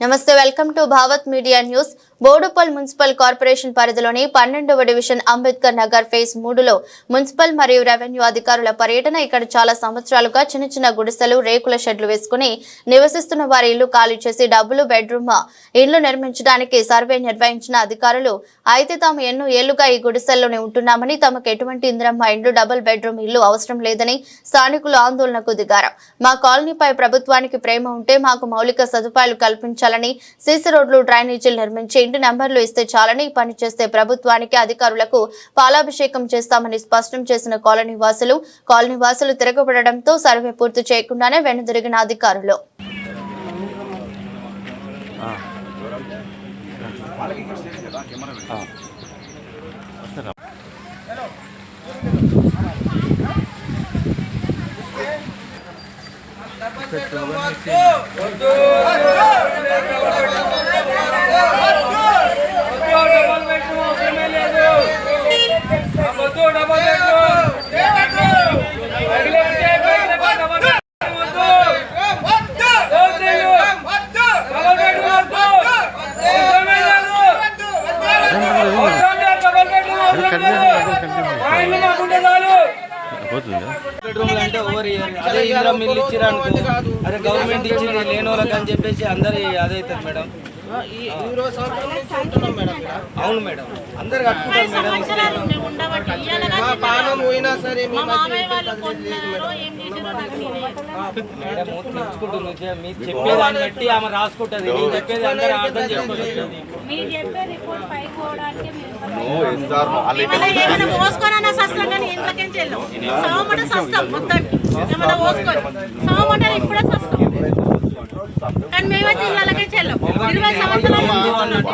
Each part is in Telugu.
నమస్తే welcome to Bhavat media news Boduppal municipal corporation పరిధిలోని పన్నెండవ డివిజన్ అంబేద్కర్ నగర్ ఫేజ్ మూడులో మున్సిపల్ మరియు రెవెన్యూ అధికారుల పర్యటన ఇక్కడ చాలా సంవత్సరాలుగా చిన్న చిన్న గుడిసెలు రేకుల షెడ్లు వేసుకుని నివసిస్తున్న వారి ఇల్లు ఖాళీ చేసి డబ్బులు బెడ్రూమ్ ఇల్లు నిర్మించడానికి సర్వే నిర్వహించిన అధికారులు అయితే తాము ఎన్నో ఏళ్ళుగా ఈ గుడిసెల్లోనే ఉంటున్నామని తమకు ఎటువంటి ఇందిరమ్మ ఇండ్లు డబుల్ బెడ్రూమ్ ఇల్లు అవసరం లేదని స్థానికులు ఆందోళనకు దిగారు. మా కాలనీపై ప్రభుత్వానికి ప్రేమ ఉంటే మాకు మౌలిక సదుపాయాలు కల్పించాలని సీసీ రోడ్లు డ్రైనేజీలు నిర్మించి ఇంటి నెంబర్లు ఇస్తే చాలని పని చేస్తే ప్రభుత్వానికి అధికారులకు పాలాభిషేకం చేస్తామని స్పష్టం చేసిన కాలనీ వాసులు కాలనీ వాసులు తిరగబడడంతో సర్వే పూర్తి చేయకుండానే వెనుదిరిగిన అధికారులు. వద్దు అంటే ఓవర్ ఇయర్ అదే ఇందిరా మిల్లు ఇచ్చిరా అనుకో. అదే గవర్నమెంట్ ఇచ్చింది లేని వాళ్ళకి అని చెప్పేసి అందరి అదే అవుతుంది మేడం. అవును మేడం. అందరు పానం పోయినా సరే మీరు చెప్పేదాన్ని బట్టి ఆమె రాసుకుంటది. నేను చెప్పేది అందరూ అర్థం చేసుకోలేదు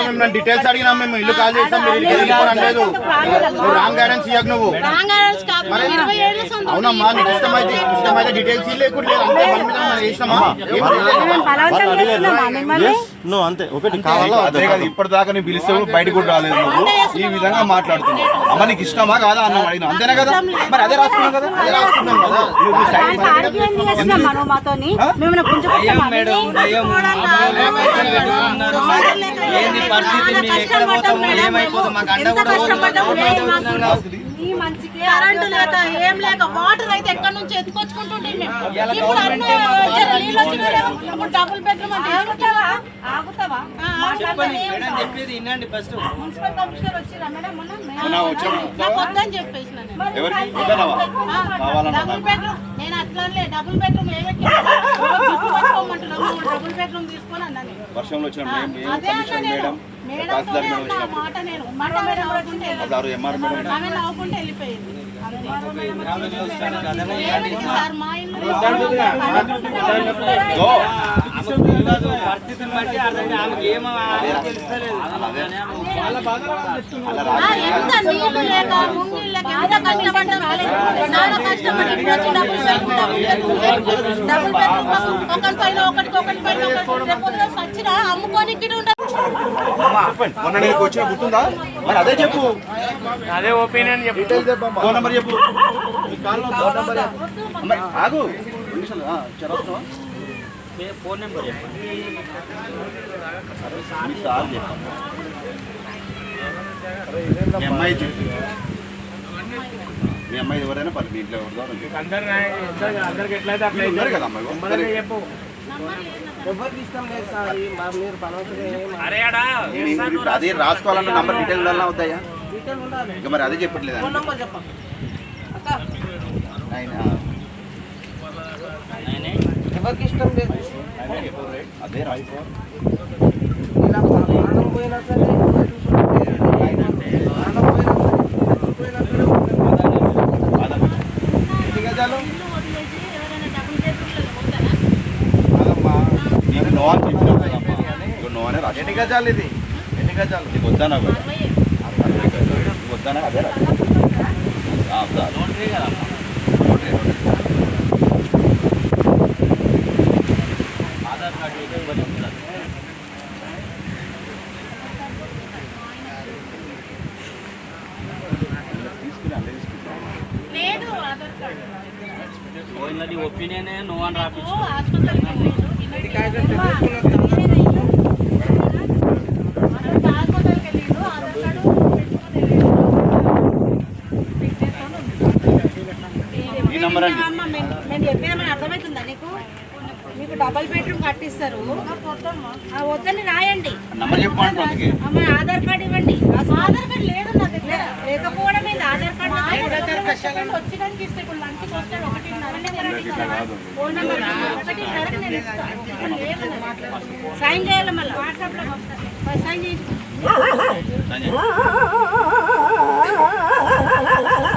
అమ్మిన డీటెయిల్స్ అడిగినా మేము ఇల్లు కాల్ చేస్తాం. మీరు ఇల్లు అనలేదు నువ్వు రాంగ్ గైడెన్స్ ఇవ్వకు నువ్వు అవునమ్మా నీకు ఇష్టమైతే ఇష్టమైతే డీటెయిల్స్ లేకుండా లేదు నువ్వు అంతే. ఒకటి కావాలా అదే కదా ఇప్పటిదాకా నీ పిలిస్తే బయట కూడా రాలేదు నువ్వు. ఈ విధంగా మాట్లాడుతున్నావు. అమ్మ నీకు ఇష్టమా కాదా అన్న అడిగిన? అంతేనా కదా? మరి అదే రాసుకున్నాం కదా? అదే రాసుకున్నాం ఏంది పరిస్థితి మేము ఎక్కడ పోతాము ఏమైపోతాం మాకు అండ కూడా పోతుంది. కరెంటు లేక ఏం లేక వాటర్ అయితే ఎక్కడి నుంచి మేము. ఇవాళ ఇప్పుడు అన్నీ నీళ్ళు. ఇప్పుడు డబుల్ బెడ్రూమ్ అంటే ఆగుతావా? ఆగుతావా? మేడం చెప్పేది వినండి ఫస్ట్ మున్సిపల్ కమిషనర్ వచ్చిరా మేడం మొన్న? వద్దని చెప్పేసిన. ఎవరికి? డబుల్ బెడ్రూమ్ నేను అట్లా అనలే డబుల్ బెడ్రూమ్ ఏమెక్కి డబుల్ బెడ్రూమ్ తీసుకొని అన్నా నేను. వర్షంలో వచ్చిన మేడం మాట నేను. మాట మేడం ఆమె నవ్వుకుంటే వెళ్ళిపోయింది. అదనే పరిస్థితిని బట్టి అర్థం ఆమెకి ఏమో తెలుస్తలేదు ఎంత నీళ్ళు లేక చాలా కష్టపడి ఇప్పుడు వచ్చి ఒకరి పైన ఒకరికి ఒకరి పైన ఒకరికి. రేపు మొన్న నీకు వచ్చిన గుర్తుందా? మరి అదే చెప్పు. అదే ఒపీనియన్ చెప్పు. ఫోన్ నెంబర్ చెప్పు. ఫోన్ నెంబర్ చెప్పు. అమ్మాయి, ఆగు? ఫోన్ నెంబర్ చెప్పు. మీ అమ్మాయి చెప్పు. మీ అమ్మాయి ఎవరైనా పర్లేదు మీ ఇంట్లో ఎవరు ద్వారా చెప్పు. అందరు అందరికి ఎట్లయితే అట్లా మీరు ఉన్నారు కదా అమ్మాయి చెప్పు. ఎవరికి ఇష్టం లేదు సార్ మీరు ఇప్పుడు అదే రాసుకోవాలన్న నంబర్ డీటెయిల్ వల్ల అవుతాయా ఇంకా మరి అదే చెప్పట్లేదు? ఎవరికి ఇష్టం లేదు? అదే రాసుకో ఇలా ప్రాణం పోయినా సరే ఎన్ని గజాలు ఇది ఎన్ని గజాలు ఇది వద్దానా వద్దానా అదే నోటరీ కదా నోటరీ ఆధార్ కార్డు తీసుకుని ఒపీనియన్ నువ్వు అని రాపించు మేము చెప్పేదామని అర్థమవుతుందా నీకు? మీకు డబల్ బెడ్రూమ్ కట్టిస్తారు. ఆ వద్దని రాయండి. నంబర్ చెప్పండి అందుకే అమ్మ ఆధార్ కార్డు ఇవ్వండి. ఆధార్ కార్డు లేదు నా దగ్గర లేకపోవడం ఏంది? ఆధార్ కార్డు వచ్చినానికి ఇస్తే ఇప్పుడు లంచ్కి వస్తాడు. ఒకటిన్నర ఫోన్ నెంబర్. సైన్ చేయాలి మళ్ళీ. వాట్సాప్లో. సైన్ చేయించు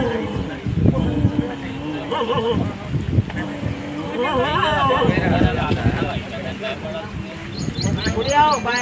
Kudiao, bye.